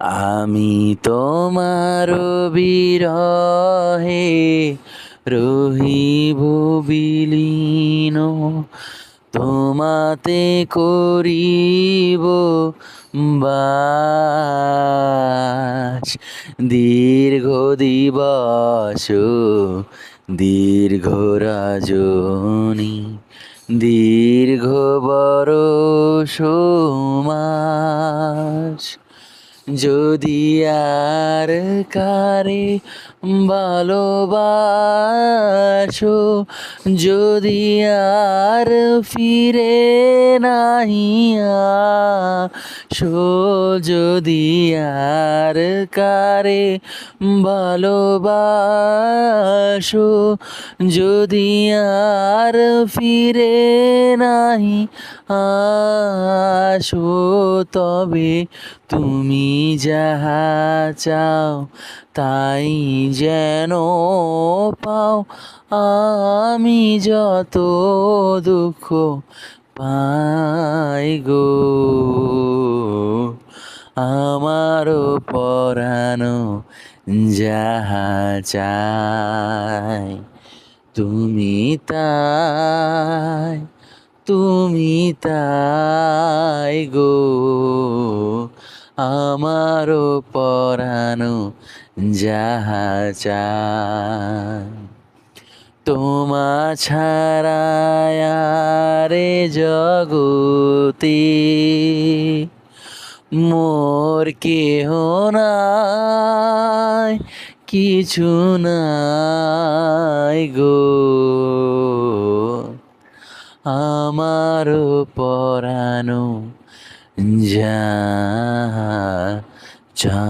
আমি তোমার বিরহে রহিব বিলীন। তোমাতে করিব বাস। দীর্ঘ দিবস, দীর্ঘ রাজনী, দীর্ঘ বরষ মাস। যদি আর কারে ভালোবাসো, যদি আর ফিরে নাহি আসো, যদি আর কারে ভালোবাসো, যদি আর ফিরে নাহি আসো তবে তুমি যাহা চাও তাই যেন পাও। আমি যত দুঃখ পাই গো আমারও পরানো যাহা চাই, তুমি তাই। তুমি তাই গো। আমারও পরানো যাহা চাই তোমা ছাড়ায়ারে জগতে। মোর কেহ নাই, কিছু নাই গো। আমার পরানো যা চা